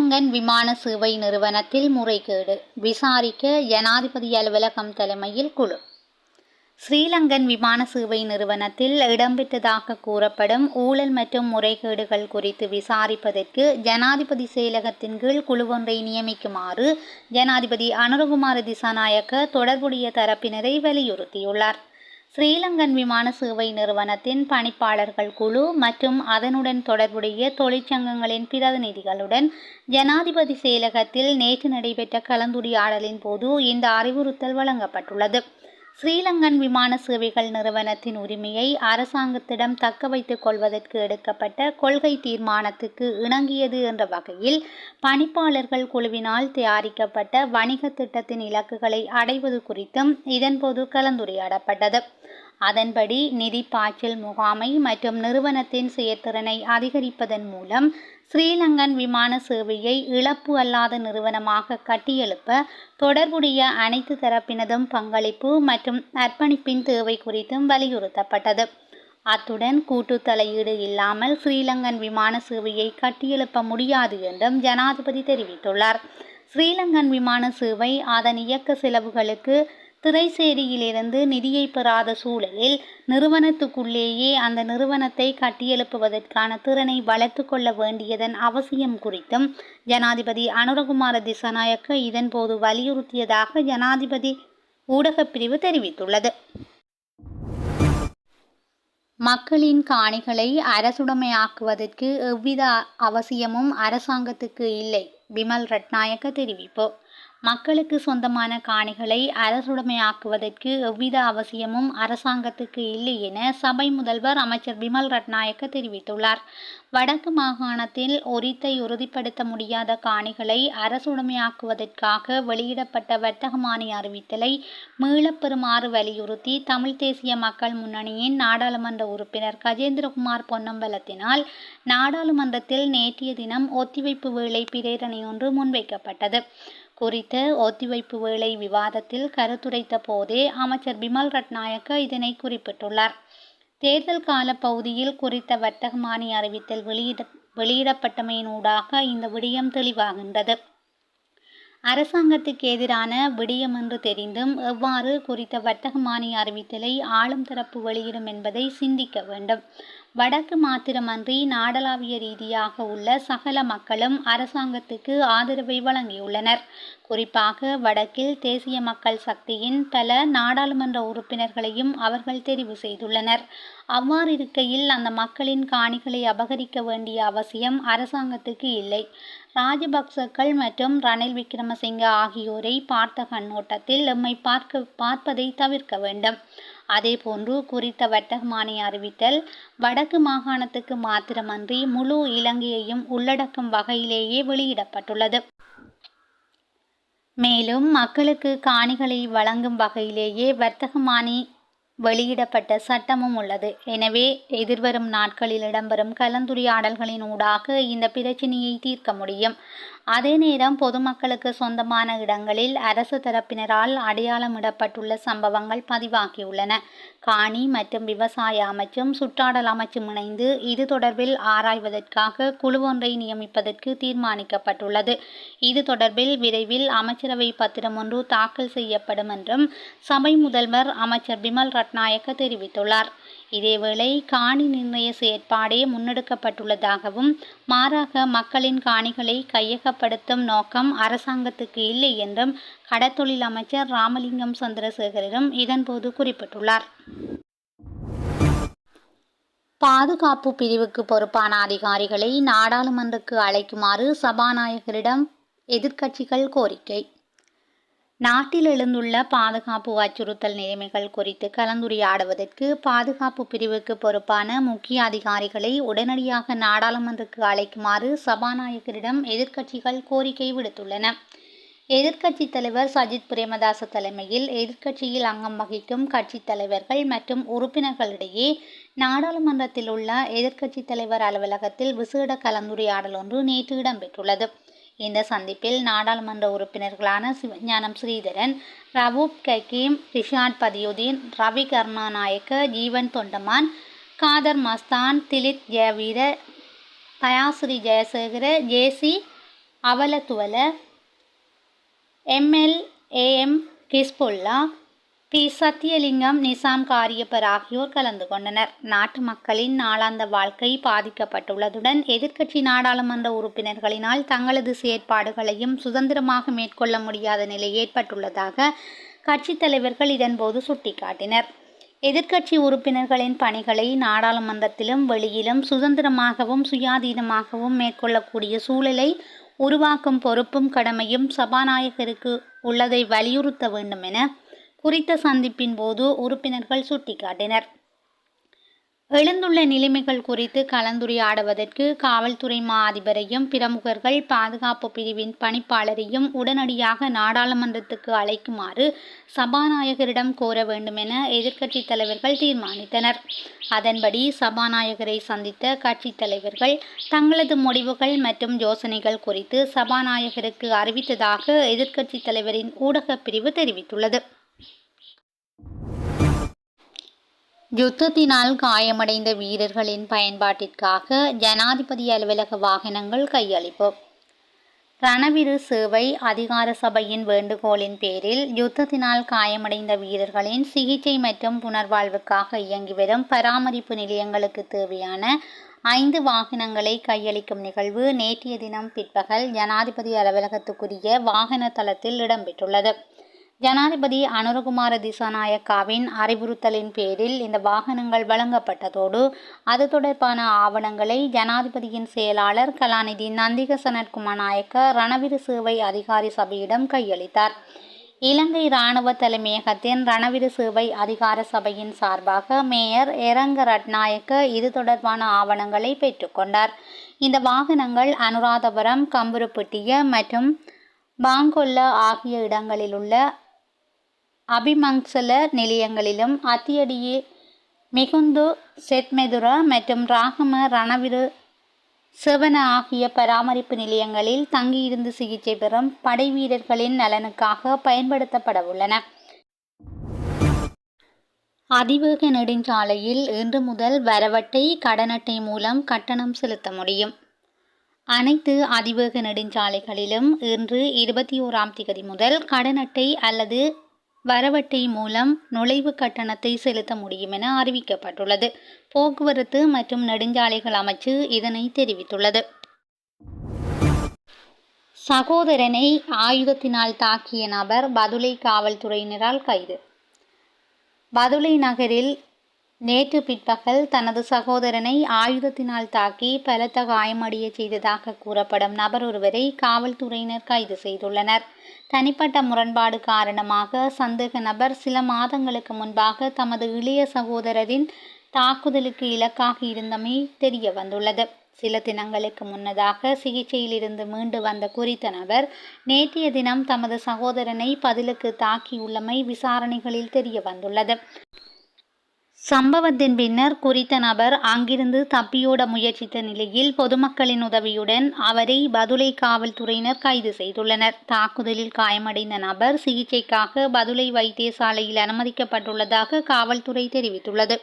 ஸ்ரீலங்கன் விமான சேவை நிறுவனத்தில் முறைகேடு விசாரிக்க ஜனாதிபதி அலுவலகம் தலைமையில் குழு. ஸ்ரீலங்கன் விமான சேவை நிறுவனத்தில் இடம்பெற்றதாக கூறப்படும் ஊழல் மற்றும் முறைகேடுகள் குறித்து விசாரிப்பதற்கு ஜனாதிபதி செயலகத்தின் கீழ் குழுவொன்றை நியமிக்குமாறு ஜனாதிபதி அனுரகுமார திசாநாயக்க தொடர்புடைய தரப்பினரை வலியுறுத்தியுள்ளார். ஸ்ரீலங்கன் விமான சேவை நிறுவனத்தின் பணிப்பாளர்கள் குழு மற்றும் அதனுடன் தொடர்புடைய தொழிற்சங்கங்களின் பிரதிநிதிகளுடன் ஜனாதிபதி செயலகத்தில் நேற்று நடைபெற்ற கலந்துரையாடலின் போது இந்த அறிவுறுத்தல் வழங்கப்பட்டுள்ளது. ஸ்ரீலங்கன் விமான சேவைகள் நிறுவனத்தின் உரிமையை அரசாங்கத்திடம் தக்க வைத்துக் கொள்வதற்கு எடுக்கப்பட்ட கொள்கை தீர்மானத்துக்கு இணங்கியது என்ற வகையில் பணிப்பாளர்கள் குழுவினால் தயாரிக்கப்பட்ட வணிக திட்டத்தின் இலக்குகளை அடைவது குறித்தும் இதன்போது கலந்துரையாடப்பட்டது. அதன்படி நிதி பாய்ச்சல் முகாமை மற்றும் நிறுவனத்தின் செயற்திறனை அதிகரிப்பதன் மூலம் ஸ்ரீலங்கன் விமான சேவையை இழப்பு அல்லாத நிறுவனமாக கட்டியெழுப்ப தொடர்புடைய அனைத்து தரப்பினதும் பங்களிப்பு மற்றும் அர்ப்பணிப்பின் தேவை குறித்தும் வலியுறுத்தப்பட்டது. அத்துடன் கூட்டு தலையீடு இல்லாமல் ஸ்ரீலங்கன் விமான சேவையை கட்டியெழுப்ப முடியாது என்றும் ஜனாதிபதி தெரிவித்துள்ளார். ஸ்ரீலங்கன் விமான சேவை அதன் இயக்க செலவுகளுக்கு திரைசேரியிலிருந்து நிதியை பெறாத சூழலில் நிறுவனத்துக்குள்ளேயே அந்த நிறுவனத்தை கட்டியெழுப்புவதற்கான திறனை வளர்த்து கொள்ள வேண்டியதன் அவசியம் குறித்தும் ஜனாதிபதி அனுரகுமார திசநாயக்க இதன்போது வலியுறுத்தியதாக ஜனாதிபதி ஊடகப் பிரிவு தெரிவித்துள்ளது. மக்களின் காணிகளை அரசுடைமையாக்குவதற்கு எவ்வித அவசியமும் அரசாங்கத்துக்கு இல்லை விமல் ரட்நாயக்க தெரிவிப்பு. மக்களுக்கு சொந்தமான காணிகளை அரசுடைமையாக்குவதற்கு எவ்வித அவசியமும் அரசாங்கத்துக்கு இல்லை என சபை முதல்வர் அமைச்சர் விமல் ரட்நாயக்க தெரிவித்துள்ளார். வடக்கு மாகாணத்தில் ஒரித்தை உறுதிப்படுத்த முடியாத காணிகளை அரசுடைமையாக்குவதற்காக வெளியிடப்பட்ட வர்த்தகமானி அறிவித்தலை மீளப்பெறுமாறு வலியுறுத்தி தமிழ் தேசிய மக்கள் முன்னணியின் நாடாளுமன்ற உறுப்பினர் கஜேந்திரகுமார் பொன்னம்பலத்தினால் நாடாளுமன்றத்தில் நேற்றைய தினம் ஒத்திவைப்பு வேலை பிரேரணை ஒன்று முன்வைக்கப்பட்டது. குறித்த ஒத்திவைப்பு வேளை விவாதத்தில் கருத்துரைத்த போதே அமைச்சர் பிமல் ரட்நாயக்க இதனை குறிப்பிட்டுள்ளார். தேர்தல் கால பகுதியில் குறித்த வர்த்தகமானி அறிவித்தல் வெளியிட வெளியிடப்பட்டமையினூடாக இந்த விடயம் தெளிவாகின்றது. அரசாங்கத்துக்கு எதிரான விடயம் என்று தெரிந்தும் எவ்வாறு குறித்த வர்த்தகமானி அறிவித்தலை ஆளும் தரப்பு வெளியிடும் என்பதை சிந்திக்க வேண்டும். வடக்கு மாத்திரமன்றி நாடளாவிய ரீதியாக உள்ள சகல மக்களும் அரசாங்கத்துக்கு ஆதரவை வழங்கியுள்ளனர். குறிப்பாக வடக்கில் தேசிய மக்கள் சக்தியின் பல நாடாளுமன்ற உறுப்பினர்களையும் அவர்கள் தெரிவு செய்துள்ளனர். அவ்வாறு இருக்கையில் அந்த மக்களின் காணிகளை அபகரிக்க வேண்டிய அவசியம் அரசாங்கத்துக்கு இல்லை. ராஜபக்சக்கள் மற்றும் ரணில் விக்ரமசிங்க ஆகியோரை பார்த்த கண்ணோட்டத்தில் எம்மை பார்க்க பார்ப்பதை தவிர்க்க வேண்டும். அதேபோன்று குறித்த வர்த்தகமானி அறிவித்தல் வடக்கு மாகாணத்துக்கு மாத்திரமன்றி முழு இலங்கையையும் உள்ளடக்கும் வகையிலேயே வெளியிடப்பட்டுள்ளது. மேலும் மக்களுக்கு காணிகளை வழங்கும் வகையிலேயே வர்த்தகமானி வெளியிடப்பட்ட சட்டமும் உள்ளது. எனவே எதிர்வரும் நாட்களில் இடம்பெறும் கலந்துரையாடல்களின் ஊடாக இந்த பிரச்சினையை தீர்க்க முடியும். அதே நேரம் பொதுமக்களுக்கு சொந்தமான இடங்களில் அரசு தரப்பினரால் அடையாளமிடப்பட்டுள்ள சம்பவங்கள் பதிவாகியுள்ளன. காணி மற்றும் விவசாய அமைச்சும் சுற்றாடல் அமைச்சும் இணைந்து இது தொடர்பில் ஆராய்வதற்காக குழு ஒன்றை நியமிப்பதற்கு தீர்மானிக்கப்பட்டுள்ளது. இது தொடர்பில் விரைவில் அமைச்சரவை பத்திரம் ஒன்று தாக்கல் செய்யப்படும் என்றும் சபை முதல்வர் அமைச்சர் பிமல் ரட்நாயக்க தெரிவித்துள்ளார். இதேவேளை காணி நிர்ணய செயற்பாடே முன்னெடுக்கப்பட்டுள்ளதாகவும் மாறாக மக்களின் காணிகளை கையகப்படுத்தும் நோக்கம் அரசாங்கத்துக்கு இல்லை என்றும் கடத்தொழில் அமைச்சர் ராமலிங்கம் சந்திரசேகரிடம் இதன்போது குறிப்பிட்டுள்ளார். பாதுகாப்பு பிரிவுக்கு பொறுப்பான அதிகாரிகளை நாடாளுமன்றக்கு அழைக்குமாறு சபாநாயகரிடம் எதிர்க்கட்சிகள் கோரிக்கை. நாட்டில் எழுந்துள்ள பாதுகாப்பு அச்சுறுத்தல் நிலைமைகள் குறித்து கலந்துரையாடுவதற்கு பாதுகாப்பு பிரிவுக்கு பொறுப்பான முக்கிய அதிகாரிகளை உடனடியாக நாடாளுமன்றத்துக்கு அழைக்குமாறு சபாநாயகரிடம் எதிர்க்கட்சிகள் கோரிக்கை விடுத்துள்ளன. எதிர்க்கட்சி தலைவர் சஜித் பிரேமதாச தலைமையில் எதிர்க்கட்சியில் அங்கம் வகிக்கும் கட்சித் தலைவர்கள் மற்றும் உறுப்பினர்களிடையே நாடாளுமன்றத்தில் உள்ள எதிர்க்கட்சி தலைவர் அலுவலகத்தில் விசேட கலந்துரையாடல் ஒன்று நேற்று இடம்பெற்றுள்ளது. இந்த சந்திப்பில் நாடாளுமன்ற உறுப்பினர்களான Sivagnanam Sritharan Rauff Hakeem Rishad Bathiudeen Ravi Karunanayake Jeevan Thondaman Kader Masthan Dilith Jayaweera Dayasiri Jayasekara J C Alawathuwala M L A M Hizbullah P. Sathiyalingam Nizam Kariyapper ஆகியோர் கலந்து கொண்டனர். நாட்டு மக்களின் நாளாந்த வாழ்க்கை பாதிக்கப்பட்டுள்ளதுடன் எதிர்க்கட்சி நாடாளுமன்ற உறுப்பினர்களினால் தங்களது செயற்பாடுகளையும் சுதந்திரமாக மேற்கொள்ள முடியாத நிலை ஏற்பட்டுள்ளதாக கட்சித் தலைவர்கள் இதன்போது சுட்டிக்காட்டினர். எதிர்க்கட்சி உறுப்பினர்களின் பணிகளை நாடாளுமன்றத்திலும் வெளியிலும் சுதந்திரமாகவும் சுயாதீனமாகவும் மேற்கொள்ளக்கூடிய சூழலை உருவாக்கும் பொறுப்பும் கடமையும் சபாநாயகருக்கு உள்ளதை வலியுறுத்த வேண்டும் என குறித்த சந்திப்பின் போது உறுப்பினர்கள் சுட்டிக்காட்டினர். எழுந்துள்ள நிலைமைகள் குறித்து கலந்துரையாடுவதற்கு காவல்துறை மா அதிபரையும் பிரமுகர்கள் பாதுகாப்பு பிரிவின் பணிப்பாளரையும் உடனடியாக நாடாளுமன்றத்துக்கு அழைக்குமாறு சபாநாயகரிடம் கோர வேண்டுமென எதிர்க்கட்சித் தலைவர்கள் தீர்மானித்தனர். அதன்படி சபாநாயகரை சந்தித்த கட்சித் தலைவர்கள் தங்களது முடிவுகள் மற்றும் யோசனைகள் குறித்து சபாநாயகருக்கு அறிவித்ததாக எதிர்க்கட்சித் தலைவரின் ஊடகப் பிரிவு தெரிவித்துள்ளது. யுத்தத்தினால் காயமடைந்த வீரர்களின் பயன்பாட்டிற்காக ஜனாதிபதி அலுவலக வாகனங்கள் கையளிப்பு. ரணவிரு சேவை அதிகார சபையின் வேண்டுகோளின் பேரில் யுத்தத்தினால் காயமடைந்த வீரர்களின் சிகிச்சை மற்றும் புனர்வாழ்வுக்காக இயங்கி வரும் பராமரிப்பு நிலையங்களுக்கு தேவையான ஐந்து வாகனங்களை கையளிக்கும் நிகழ்வு நேற்றைய தினம் பிற்பகல் ஜனாதிபதி அலுவலகத்துக்குரிய வாகன தளத்தில் இடம்பெற்றுள்ளது. ஜனாதிபதி அனுரகுமார திசாநாயக்காவின் அறிவுறுத்தலின் பேரில் இந்த வாகனங்கள் வழங்கப்பட்டதோடு அது தொடர்பான ஆவணங்களை ஜனாதிபதியின் செயலாளர் கலாநிதி நந்திக சனத்குமார் நாயக்க ரணவீர சேவை அதிகாரி சபையிடம் கையளித்தார். இலங்கை இராணுவ தலைமையகத்தின் ரணவீர சேவை அதிகார சபையின் சார்பாக மேயர் எரங்க ரட்நாயக்க இது தொடர்பான ஆவணங்களை பெற்றுக்கொண்டார் இந்த வாகனங்கள் அனுராதபுரம் கம்புருப்பட்டிய மற்றும் பாங்கொல்ல ஆகிய இடங்களில் உள்ள அபிமங்சல நிலையங்களிலும் அத்தியடியே மிகுந்து செத்மெதுரா மற்றும் ராகம ரணவிரு செவன ஆகிய பராமரிப்பு நிலையங்களில் தங்கியிருந்து சிகிச்சை பெறும் படை வீரர்களின் நலனுக்காக பயன்படுத்தப்பட உள்ளன அதிவேக நெடுஞ்சாலையில் இன்று முதல் வரவட்டை கடனட்டை மூலம் கட்டணம் செலுத்த முடியும். அனைத்து அதிவேக நெடுஞ்சாலைகளிலும் இன்று இருபத்தி ஓராம் திகதி முதல் கடனட்டை அல்லது வரவட்டை மூலம் நுழைவு கட்டணத்தை செலுத்த முடியும் என அறிவிக்கப்பட்டுள்ளது. போக்குவரத்து மற்றும் நெடுஞ்சாலைகள் அமைச்சு இதனை தெரிவித்துள்ளது. சகோதரனை ஆயுதத்தினால் தாக்கிய நபர் பதுளை காவல்துறையினரால் கைது. பதுளை நகரில் நேற்று பிற்பகல் தனது சகோதரனை ஆயுதத்தினால் தாக்கி பலத்த காயமடைய செய்ததாக கூறப்படும் நபர் ஒருவரை காவல்துறையினர் கைது செய்துள்ளனர். தனிப்பட்ட முரண்பாடு காரணமாக சந்தேக நபர் சில மாதங்களுக்கு முன்பாக தமது இளைய சகோதரரின் தாக்குதலுக்கு இலக்காக இருந்தமை தெரிய வந்துள்ளது சில தினங்களுக்கு முன்னதாக சிகிச்சையிலிருந்து மீண்டு வந்த குறித்த நபர் நேற்றைய தினம் தமது சகோதரனை பதிலுக்கு தாக்கியுள்ளமை விசாரணைகளில் தெரிய வந்துள்ளது சம்பவத்தின் பின்னர் குறித்த நபர் அங்கிருந்து தப்பியோட முயற்சித்த நிலையில் பொதுமக்களின் உதவியுடன் அவரை பதுளை காவல்துறையினர் கைது செய்துள்ளனர். தாக்குதலில் காயமடைந்த நபர் சிகிச்சைக்காக பதுளை வைத்தியசாலையில் அனுமதிக்கப்பட்டுள்ளதாக காவல்துறை தெரிவித்துள்ளது.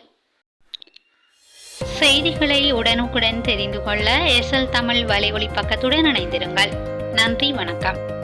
செய்திகளை உடனுக்குடன் தெரிந்து கொள்ள எஸ்எல் தமிழ் வலையொலி பக்கத்துடன் இணைந்திருங்கள். நன்றி வணக்கம்.